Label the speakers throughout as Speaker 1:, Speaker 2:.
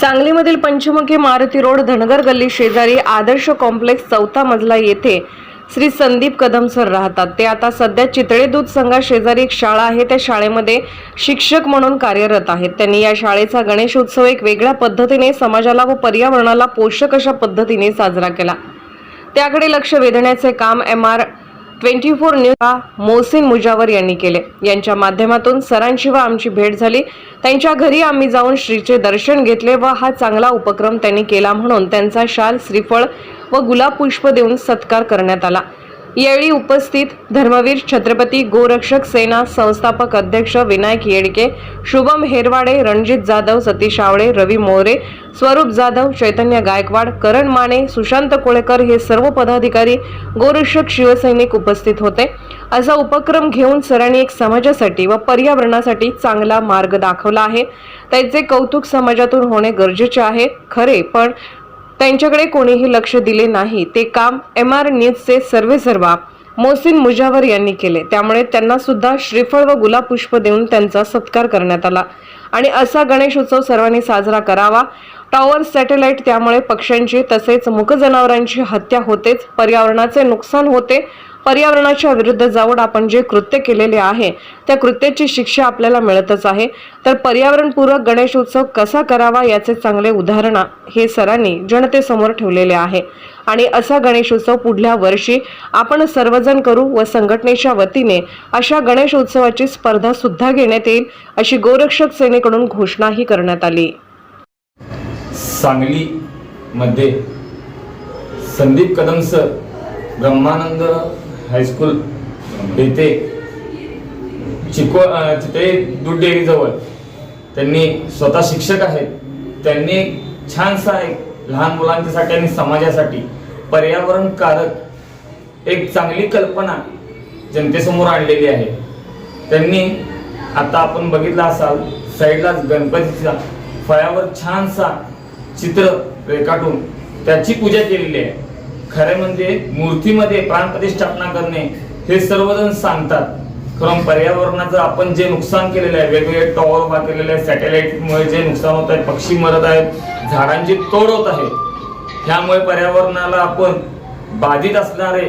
Speaker 1: सांगलीमधील Panchmukhi Maruti road Dhangar गल्ली शेजारी आदर्श complex चौथा मजला येथे श्री संदीप कदम सर राहतात. ते आता सध्या चितळे दूध संघा शेजारी एक शाळा आहे. त्या शाळेमध्ये शिक्षक म्हणून कार्यरत आहेत. त्यांनी या शाळेचा गणेश उत्सव एक वेगळ्या पद्धतीने समाजाला व पर्यावरणाला पोषक अशा पद्धतीने साजरा केला. त्याकडे लक्ष वेधण्याचे काम M R twenty four news Mohsin Mujawar यांनी केले. यांच्या माध्यमातून सरांची व आमची भेट झाली. त्यांच्या घरी आम्ही जाऊन श्रीचे दर्शन घेतले व हा चांगला उपक्रम त्यांनी केला म्हणून त्यांचा शाल श्रीफळ व गुलाब पुष्प देऊन सत्कार करण्यात आला. यावेळी उपस्थित धर्मवीर छत्रपती गोरक्षक सेना संस्थापक अध्यक्ष विनायक येडके शुभम हेरवाडे रणजित जाधव सतीश आवळे रवी मोरे स्वरूप जाधव चैतन्य गायकवाड करण माने सुशांत कोळेकर हे सर्व पदाधिकारी गोरक्षक शिवसैनिक उपस्थित होते. असा उपक्रम घेऊन सरांनी एक समाजासाठी व पर्यावरणासाठी चांगला मार्ग दाखवला आहे. त्याचे कौतुक समाजातून होणे गरजेचे आहे. खरे पण त्यांच्याकडे कोणीही लक्ष दिले नाही. ते काम एम आर न्यूजचे सर्वे सर्वा मोहसिन मुजावर यांनी केले. त्यामुळे त्यांना सुद्धा श्रीफळ व गुलाब पुष्प देऊन त्यांचा सत्कार करण्यात आला. आणि असा गणेश उत्सव सर्वांनी साजरा करावा. टॉवर सॅटेलाइट त्यामुळे पक्ष्यांची तसेच मुक जनावरांची हत्या होतेच. पर्यावरणाचे नुकसान होते. पर्यावरणाच्या विरुद्ध जाऊन आपण जे कृत्य केलेले आहे त्या कृत्याची शिक्षा आपल्याला मिळतच आहे. तर पर्यावरणपूरक गणेश उत्सव कसा करावा याचे चांगले उदाहरण हे सरांनी जनतेसमोर ठेवलेले आहे. आणि असा गणेश उत्सव पुढल्या वर्षी आपण सर्वजण करू व संघटनेच्या वतीने अशा गणेश उत्सवाची स्पर्धा सुद्धा घेण्यात येईल अशी गोरक्षक सेनेकडून घोषणाही करण्यात आली.
Speaker 2: सांगलीमध्ये Sandeep Kadam sir Brahmanand high school येथे चिको तिथे चितळे दूध डेअरीजवळ त्यांनी स्वतः शिक्षक आहेत. त्यांनी छानसा एक लहान मुलांच्यासाठी आणि समाजासाठी पर्यावरणकारक एक चांगली कल्पना जनतेसमोर आणलेली आहे. त्यांनी आता आपण बघितलं असाल साईडलाच गणपतीचा फळ्यावर छानसा चित्र रेखाटून त्याची पूजा केलेली आहे. खरं म्हणजे मूर्तीमध्ये प्राणप्रतिष्ठापना करणे हे सर्वजण सांगतात. खरं पर्यावरणाचं आपण जे नुकसान केलेलं आहे वेगवेगळे टॉवर उभा केलेले आहे सॅटेलाइटमुळे जे नुकसान होत आहे पक्षी मरत आहेत झाडांची तोड होत आहे ह्यामुळे पर्यावरणाला आपण बाधित असणारे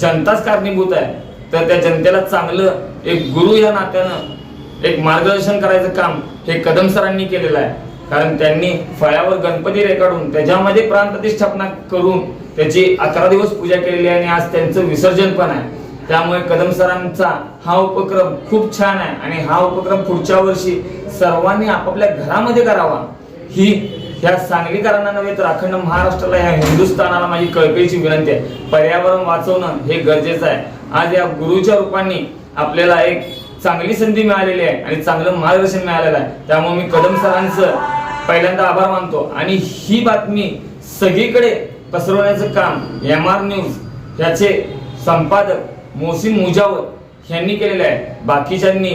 Speaker 2: जनताच कारणीभूत आहे. तर त्या जनतेला चांगलं एक गुरु या नात्यानं एक मार्गदर्शन करायचं काम हे कदम सरांनी केलेलं आहे. कारण त्यांनी फळ्यावर गणपती रेखाडून त्याच्यामध्ये प्राणप्रतिष्ठापना करून त्याची अकरा दिवस पूजा केलेली आहे आणि आज त्यांचं विसर्जन पण आहे. त्यामुळे कदम सरांचा हा उपक्रम खूप छान आहे आणि हा उपक्रम पुढच्या वर्षी सर्वांनी आपापल्या घरामध्ये करावा. ही ह्या सांगलीकरांना नव्हे तर अखंड महाराष्ट्राला ह्या हिंदुस्थानाला माझी कळकळीची विनंती आहे. पर्यावरण वाचवणं हे गरजेचं आहे. आज या गुरुच्या रूपाने आपल्याला एक चांगली संधी मिळालेली आहे आणि चांगलं मार्गदर्शन मिळालेलं आहे. त्यामुळे मी कदम सरांचं पहिल्यांदा आभार मानतो. आणि ही बातमी सगळीकडे पसरवण्याचं काम एम आर न्यूज याचे संपादक मोहसिन मुजावर यांनी केलेलं आहे. बाकीच्यांनी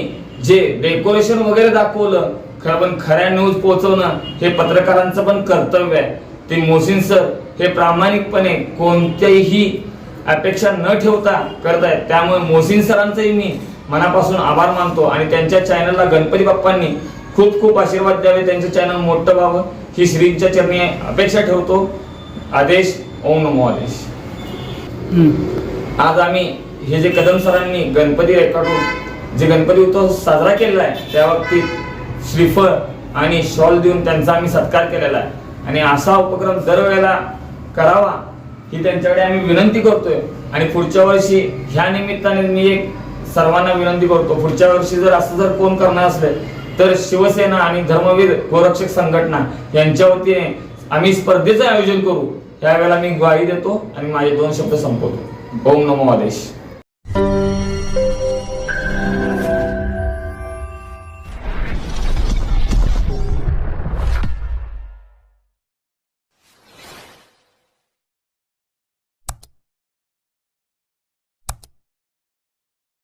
Speaker 2: जे डेकोरेशन वगैरे दाखवलं खरं पण खऱ्या न्यूज पोहोचवणं हे पत्रकारांचं पण कर्तव्य आहे. ते मोहसिन सर हे प्रामाणिकपणे कोणत्याही अपेक्षा न ठेवता करत आहेत त्यामुळे मोहसिन सरांचंही मी मनापासून आभार मानतो आणि त्यांच्या चॅनलला गणपती बाप्पांनी खूप खूप आशीर्वाद द्यावे. त्यांचं चॅनल मोठं व्हावं. ही श्रींच्या चरणी अपेक्षा ठेवतो. आदेश ओम नमो आदेश. आज आम्ही हे जे कदम सरांनी गणपती रेखाटून जे गणपती उत्सव साजरा केलेला आहे त्या बाबतीत श्रीफळ आणि शॉल देऊन त्यांचा आम्ही सत्कार केलेला आहे. आणि असा उपक्रम दरवेळेला करावा ही त्यांच्याकडे आम्ही विनंती करतोय. आणि पुढच्या वर्षी ह्या निमित्ताने मी एक सर्वांना विनंती करतो पुढच्या वर्षी जर असं जर कोण करणार असले तर शिवसेना आणि धर्मवीर गोरक्षक संघटना यांच्या वतीने आम्ही स्पर्धेचं आयोजन करू. यावेळेला मी ग्वाही देतो आणि माझे दोन शब्द संपवतो. ओम नमो आदेश.